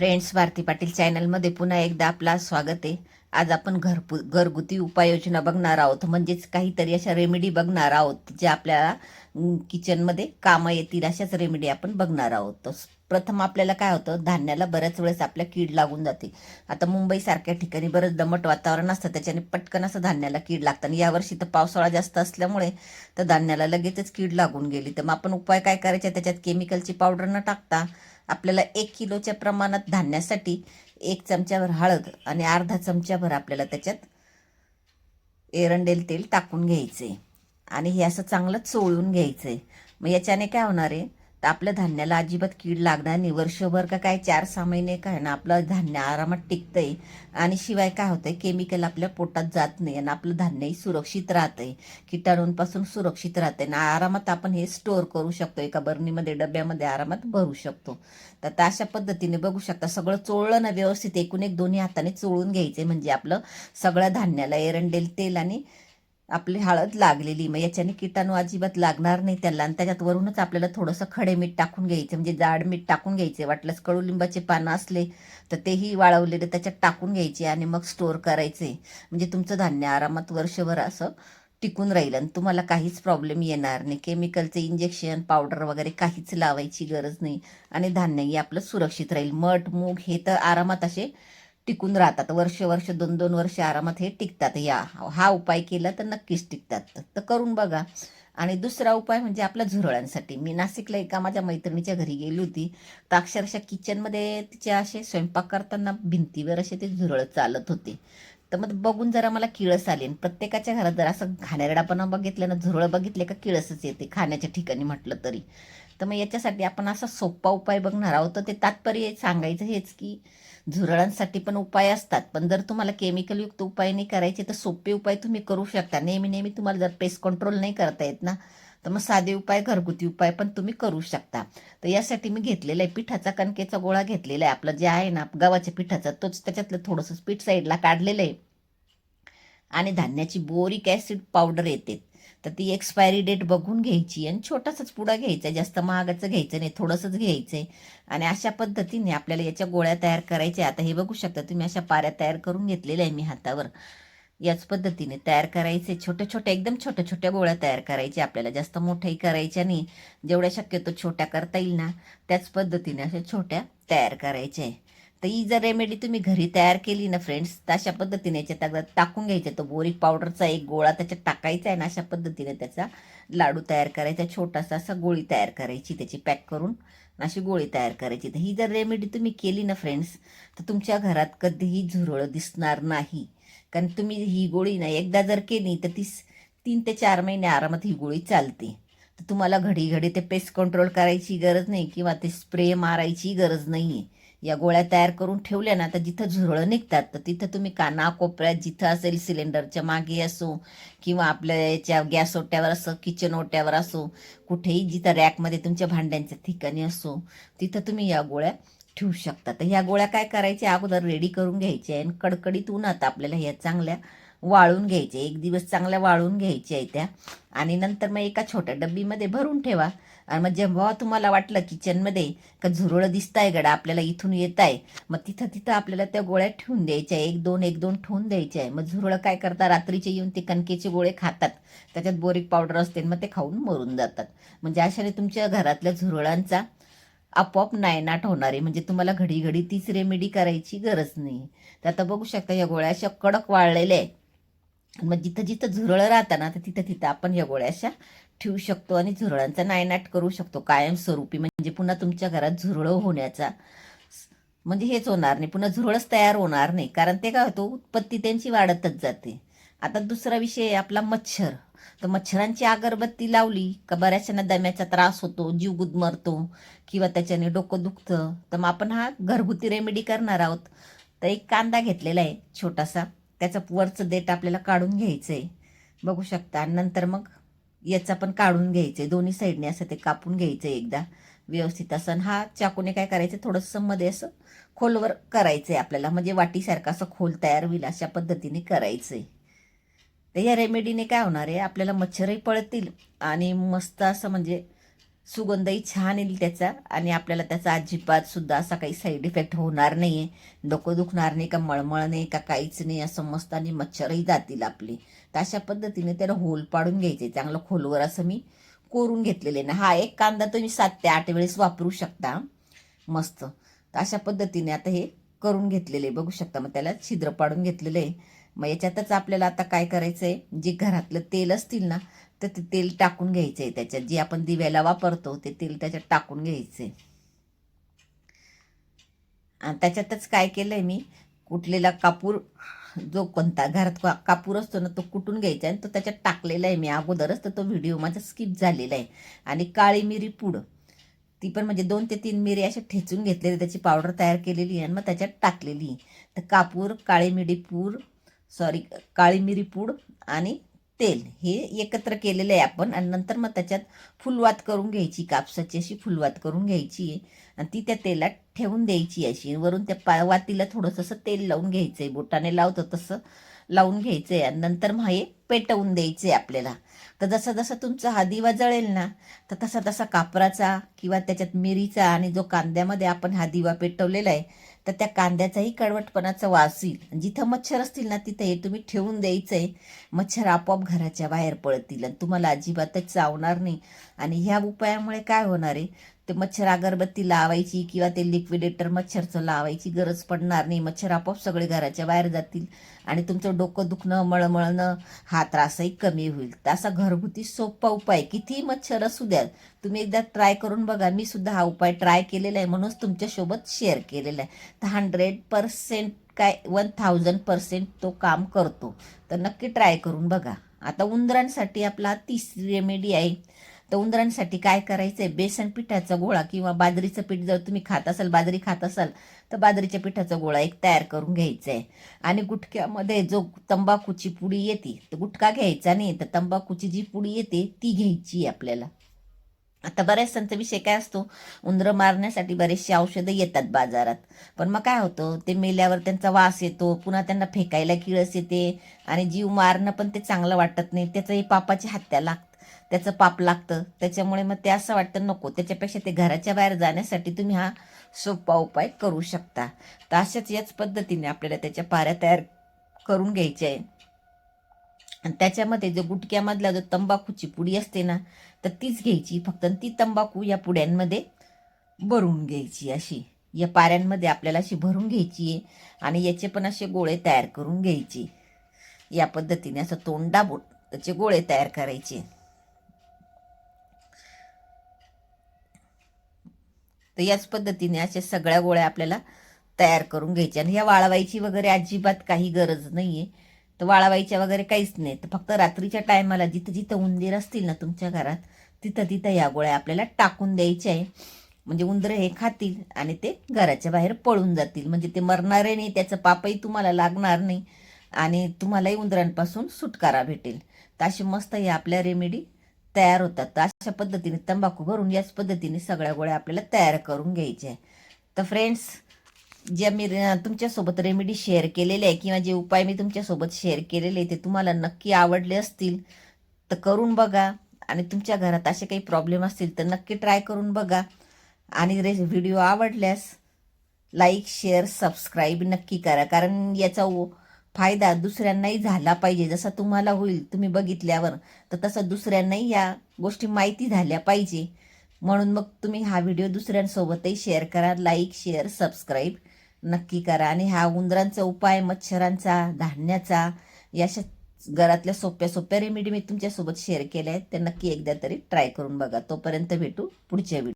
Friends Bharti Patil चॅनलमध्ये पुन्हा एकदा आपला स्वागत आहे. आज आपण घरपु घरगुती उपाययोजना बघणार आहोत. म्हणजेच काहीतरी अशा रेमेडी बघणार आहोत ज्या आपल्याला किचनमध्ये कामं येतील अशाच रेमेडी आपण बघणार आहोत. प्रथम आपल्याला काय होतं धान्याला बऱ्याच वेळेस आपल्या कीड लागून जाते. आता मुंबईसारख्या ठिकाणी बरंच दमट वातावरण असतं त्याच्याने पटकन असं धान्याला कीड लागतं. आणि यावर्षी तर पावसाळा जास्त असल्यामुळे तर धान्याला लगेचच कीड लागून गेली. तर मग आपण उपाय काय करायचा त्याच्यात केमिकलची पावडर न टाकता आपल्याला एक किलोच्या प्रमाणात धान्यासाठी एक चमच्याभर हळद आणि अर्धा चमच्याभर आपल्याला त्याच्यात एरंडेल तेल टाकून घ्यायचे. आणि हे असं चांगलं चोळून घ्यायचं आहे मग याच्याने काय होणार आहे तर आपल्या धान्याला अजिबात कीड लागणार नाही. वर्षभर का काय चार सहा महिने काय ना आपलं धान्य आरामात टिकतंय. आणि शिवाय काय होतंय केमिकल आपल्या पोटात जात नाही आणि आपलं धान्यही सुरक्षित राहतंय. किटाणूंपासून सुरक्षित राहतंय आणि आरामात आपण हे स्टोअर करू शकतो एका बरणीमध्ये डब्यामध्ये आरामात भरू शकतो. तर आता अशा पद्धतीने बघू शकता सगळं चोळलं ना व्यवस्थित एकूण एक दोन्ही हाताने चोळून घ्यायचे म्हणजे आपलं सगळ्या धान्याला एरंडेल तेल आणि आपली हळद लागलेली मग याच्याने किटाणू अजिबात लागणार नाही त्याला. आणि त्याच्यात वरूनच आपल्याला थोडंसं खडे मीठ टाकून घ्यायचं म्हणजे जाड मीठ टाकून घ्यायचे. वाटल्यास कडुलिंबाचे पानं असले तर तेही वाळवलेले त्याच्यात टाकून घ्यायचे आणि मग स्टोअर करायचे. म्हणजे तुमचं धान्य आरामात वर्षभर असं टिकून राहील आणि तुम्हाला काहीच प्रॉब्लेम येणार नाही. केमिकलचे इंजेक्शन पावडर वगैरे काहीच लावायची गरज नाही आणि धान्यही आपलं सुरक्षित राहील. मठ मूग हे तर आरामात असे टिकून राहतात. वर्ष वर्ष दोन दोन वर्ष आरामात हे टिकतात. या हा उपाय केला तर नक्कीच टिकतात. तर करून बघा. आणि दुसरा उपाय म्हणजे आपल्या झुरळांसाठी. मी नाशिकला एका माझ्या मैत्रिणीच्या घरी गेली होती. तर अक्षरशः किचनमध्ये तिच्या असे स्वयंपाक करताना भिंतीवर असे ते झुरळ चालत होते. तर मग बघून जरा मला किळस आली प्रत्येकाच्या घरात जर असं घाणेरडापणा बघितलं ना झुरळ बघितले का किळसच येते खाण्याच्या ठिकाणी म्हटलं तरी. तर मग याच्यासाठी आपण असा सोपा उपाय बघणार आहोत. तर ते तात्पर्य सांगायचं हेच की झुरळांसाठी पण उपाय असतात. पण जर तुम्हाला केमिकलयुक्त उपाय नाही करायचे तर सोपे उपाय तुम्ही करू शकता. नेहमी नेहमी तुम्हाला जर पेस्ट कंट्रोल नाही करता येत ना तर मग साधे उपाय घरगुती उपाय पण तुम्ही करू शकता. तर यासाठी मी घेतलेला आहे पिठाचा कणकेचा गोळा घेतलेला आहे. आपलं जे आहे ना गव्हाच्या पिठाचा तोच त्याच्यातलं थोडंसं पीठ साईडला काढलेलं आहे. आणि धान्याची बोरिक ॲसिड पावडर येते. तर ती एक्सपायरी डेट बघून घ्यायची आणि छोटासाच पुडा घ्यायचा जास्त महागाचं घ्यायचं नाही थोडंसंच घ्यायचं आहे. आणि अशा पद्धतीने आपल्याला याच्या गोळ्या तयार करायच्या आता हे बघू शकता तुम्ही अशा पाऱ्या तयार करून घेतलेल्या आहे मी हातावर. याच पद्धतीने तयार करायचे छोट्या छोट्या एकदम छोट्या छोट्या गोळ्या तयार करायच्या आपल्याला. जास्त मोठ्याही करायच्या नाही. जेवढ्या शक्यतो छोट्या करता येईल ना त्याच पद्धतीने अशा छोट्या तयार करायच्या आहे. तर ही जर रेमेडी तुम्ही घरी तयार केली ना फ्रेंड्स तर अशा पद्धतीने याच्यात अगदी टाकून घ्यायचा. तो बोरिक पावडरचा एक गोळा त्याच्यात टाकायचा आहे ना अशा पद्धतीने त्याचा लाडू तयार करायचा छोटासा असा गोळी तयार करायची त्याची पॅक करून अशी गोळी तयार करायची. तर ही जर रेमेडी तुम्ही केली ना फ्रेंड्स तर तुमच्या घरात कधीही झुरळ दिसणार नाही. कारण तुम्ही ही गोळी ना एकदा जर केली तर ती तीन ते चार महिने आरामात ही गोळी चालते. तर तुम्हाला घडी घडी ते पेस्ट कंट्रोल करायची गरज नाही किंवा ते स्प्रे मारायची गरज नाही आहे या गोळ्या तयार करून ठेवल्या ना तर जिथं झुरळं निघतात तर तिथं तुम्ही कानाकोपऱ्यात जिथं असेल सिलेंडरच्या मागे असो किंवा आपल्या याच्या गॅस ओट्यावर असो किचन ओट्यावर असो कुठेही जिथं रॅकमध्ये तुमच्या भांड्यांच्या ठिकाणी असो तिथं तुम्ही या गोळ्या ठेवू शकता. तर ह्या गोळ्या काय करायच्या? अगोदर रेडी करून घ्यायच्या आणि कडकडीत उन्हात आपल्याला ह्या चांगल्या वाळून घ्यायच्या. एक दिवस चांगल्या वाळून घ्यायच्या आहे त्या. आणि नंतर मग एका छोट्या डब्बीमध्ये भरून ठेवा. आणि मग जेव्हा तुम्हाला वाटलं किचनमध्ये का झुरळं आहे गडा आपल्याला इथून येत आहे मग तिथं तिथं आपल्याला त्या गोळ्या ठेवून द्यायच्या एक दोन एक दोन ठेवून द्यायच्या. आहे मग झुरळं काय करतात? रात्रीचे येऊन ते कणकेचे गोळे खातात. त्याच्यात बोरिक पावडर असते मग ते खाऊन मरून जातात. म्हणजे अशाने तुमच्या घरातल्या झुरळांचा आपोआप नायनाट होणार आहे. म्हणजे तुम्हाला घडी घडी तीच रेमेडी करायची गरज नाही. तर आता बघू शकता या गोळ्या अशा कडक वाळलेल्या आहे मग जिथं जिथं झुरळं राहतं ना तर तिथं तिथं आपण या गोळ्या अशा ठेवू शकतो आणि झुरळांचा नायनाट करू शकतो. कायमस्वरूपी म्हणजे पुन्हा तुमच्या घरात झुरळं होण्याचा म्हणजे हेच होणार नाही. पुन्हा झुरळच तयार होणार नाही. कारण ते काय होतं उत्पत्ती त्यांची वाढतच जाते. आता दुसरा विषय आहे आपला मच्छर. तर मच्छरांची अगरबत्ती लावली का बऱ्याचशा दम्याचा त्रास होतो जीव गुदमरतो किंवा त्याच्याने डोकं दुखतं. तर मग आपण हा घरगुती रेमेडी करणार आहोत. तर एक कांदा घेतलेला आहे छोटासा. त्याचं वरचं देठ आपल्याला काढून घ्यायचं आहे बघू शकता. आणि नंतर मग याचा पण काढून घ्यायचं आहे दोन्ही साईडने असं ते कापून घ्यायचं आहे एकदा. व्यवस्थित असं. आणि हा चाकूने काय करायचं थोडंसं मध्ये असं खोलवर करायचं आहे आपल्याला. म्हणजे वाटीसारखा असं खोल तयार होईल अशा पद्धतीने करायचं आहे तर या रेमेडीने काय होणार आहे? आपल्याला मच्छरही पळतील आणि मस्त असं म्हणजे सुगंधही छान येईल त्याचा आणि आपल्याला त्याचा अजिबात सुद्धा असा काही साईड इफेक्ट होणार नाही आहे डोकं दुखणार नाही का मळमळ नाही का काहीच नाही असं मस्त आणि मच्छरही जातील आपली. तर अशा पद्धतीने त्याला होल पाडून घ्यायचे चांगलं खोलवर असं मी कोरून घेतलेले ना. हा एक कांदा तुम्ही सात ते आठ वेळेस वापरू शकता. मस्त. तर अशा पद्धतीने आता हे करून घेतलेले बघू शकता मग त्याला छिद्र पाडून घेतलेलं आहे. मग याच्यातच आपल्याला आता काय करायचं आहे जे घरातलं तेल असतील ना तर ते तेल टाकून घ्यायचं आहे त्याच्यात. जे आपण दिव्याला वापरतो ते तेल त्याच्यात टाकून घ्यायचं आहे आणि त्याच्यातच काय केलं आहे मी कुटलेला कापूर जो कोणता घरात का- कापूर असतो ना तो कुटून घ्यायचा आणि तो त्याच्यात टाकलेला आहे मी. अगोदरच तर तो व्हिडिओ माझा स्किप झालेला आहे. आणि काळी मिरी पूड ती पण म्हणजे दोन ते तीन मिरी अशा ठेचून घेतलेली त्याची पावडर तयार केलेली आहे आणि मग त्याच्यात टाकलेली आहे. तर कापूर काळी मिरी पूड सॉरी काळी मिरी पूड आणि तेल हे एकत्र केलेलं आहे आपण. आणि नंतर मग त्याच्यात फुलवात करून घ्यायची कापसाची अशी फुलवात करून घ्यायची. आहे आणि ती त्या तेलात ठेवून द्यायची अशी. वरून त्या पा वातीला थोडंसं असं तेल लावून घ्यायचं आहे बोटाने लावतो तसं लावून घ्यायचं आहे आणि नंतर मग हे पेटवून द्यायचं आहे आपल्याला. तर जसं जसं तुमचा हा दिवा जळेल ना तर तसा तसा कापराचा किंवा त्याच्यात मिरीचा आणि जो कांद्यामध्ये आपण हा दिवा पेटवलेला आहे तर त्या कांद्याचाही कडवटपणाचा वास येईल. जिथं मच्छर असतील ना तिथं हे तुम्ही ठेवून द्यायचं आहे मच्छर आपोआप घराच्या बाहेर पडतील. आणि तुम्हाला अजिबातच चावणार नाही. आणि ह्या उपायामुळे काय होणार आहे? ते मच्छर अगरबत्ती लावायची किंवा ते लिक्विडेटर मच्छरचं लावायची गरज पडणार नाही. मच्छर आपोआप सगळे घराच्या बाहेर जातील आणि तुमचं डोकं दुखणं मळमळणं हा त्रासही कमी होईल. तर असा घरगुती सोपा उपाय. कितीही मच्छर असू द्या तुम्ही एकदा ट्राय करून बघा. मी सुद्धा हा उपाय ट्राय केलेला आहे म्हणूनच तुमच्यासोबत शेअर केलेला आहे. तर हंड्रेड पर्सेंट काय वन थाउजंड पर्सेंट तो काम करतो. तर नक्की ट्राय करून बघा. आता उंदरांसाठी आपला तिसरी रेमेडी आहे. तर उंदरांसाठी काय करायचं आहे बेसन पिठाचा गोळा किंवा बाजरीचं पीठ जर तुम्ही खात असाल बाजरी खात असाल तर बाजरीच्या पिठाचा गोळा एक तयार करून घ्यायचा आहे आणि गुटक्यामध्ये जो तंबाखूची पुडी येते तर गुटखा घ्यायचा नाही तर तंबाखूची जी पुडी येते ती घ्यायची आहे आपल्याला. आता बऱ्याचशांचा विषय काय असतो? उंदरं मारण्यासाठी बरेचसे औषधं येतात बाजारात. पण मग काय होतं? ते मेल्यावर त्यांचा वास येतो पुन्हा त्यांना फेकायला किळस येते आणि जीव मारणं पण ते चांगलं वाटत नाही. त्याचंही पापाची हत्या लागते. त्याचं पाप लागतं. त्याच्यामुळे मग ते असं वाटतं नको त्याच्यापेक्षा ते घराच्या बाहेर जाण्यासाठी तुम्ही हा सोपा उपाय करू शकता. तर अशाच याच पद्धतीने आपल्याला त्याच्या पाऱ्या तयार करून घ्यायच्या आहे. आणि त्याच्यामध्ये जो गुटक्यामधला जो तंबाखूची पुडी असते ना तर तीच घ्यायची. फक्त ती तंबाखू या पुड्यांमध्ये भरून घ्यायची अशी. या पाऱ्यांमध्ये आपल्याला अशी भरून घ्यायची आहे आणि याचे पण असे गोळे तयार करून घ्यायचे. या पद्धतीने असं तोंडाबोट त्याचे गोळे तयार करायचे. तर याच पद्धतीने अशा सगळ्या गोळ्या आपल्याला तयार करून घ्यायच्या. आणि ह्या वाळवायची वगैरे अजिबात काही गरज नाही आहे तर वाळवायच्या वगैरे काहीच नाही. तर फक्त रात्रीच्या टायमाला जिथं जिथं उंदीर असतील ना तुमच्या घरात तिथं तिथं या गोळ्या आपल्याला टाकून द्यायच्या आहे. म्हणजे उंदरं हे खातील आणि ते घराच्या बाहेर पळून जातील. म्हणजे ते मरणारे नाही त्याचं पापही तुम्हाला लागणार नाही आणि तुम्हालाही उंदरांपासून सुटकारा भेटेल. तर अशी मस्त ही आपल्या रेमेडी तयार होतात. तर अशा पद्धतीने तंबाखू भरून याच पद्धतीने सगळ्या गोळ्या आपल्याला तयार करून घ्यायच्या आहे तर फ्रेंड्स ज्या मी रे- तुमच्यासोबत रेमेडी शेअर केलेले आहे किंवा जे उपाय मी तुमच्यासोबत शेअर केलेले आहे ते तुम्हाला नक्की आवडले असतील तर करून बघा. आणि तुमच्या घरात असे काही प्रॉब्लेम असतील तर नक्की ट्राय करून बघा. आणि रे व्हिडिओ आवडल्यास लाईक शेअर सबस्क्राईब नक्की करा. कारण याचा फायदा दुसऱ्यांनाही झाला पाहिजे. जसा तुम्हाला होईल तुम्ही बघितल्यावर तर तसं दुसऱ्यांनाही या गोष्टी माहिती झाल्या पाहिजे. म्हणून मग तुम्ही हा व्हिडिओ दुसऱ्यांसोबतही शेअर करा लाईक शेअर सबस्क्राईब नक्की करा. आणि हा उंदरांचा उपाय मच्छरांचा धान्याचा याशा घरातल्या सोप्या सोप्या रेमेडी मी तुमच्यासोबत शेअर केल्या आहेत त्या नक्की एकदा तरी ट्राय करून बघा. तोपर्यंत भेटू पुढच्या व्हिडिओ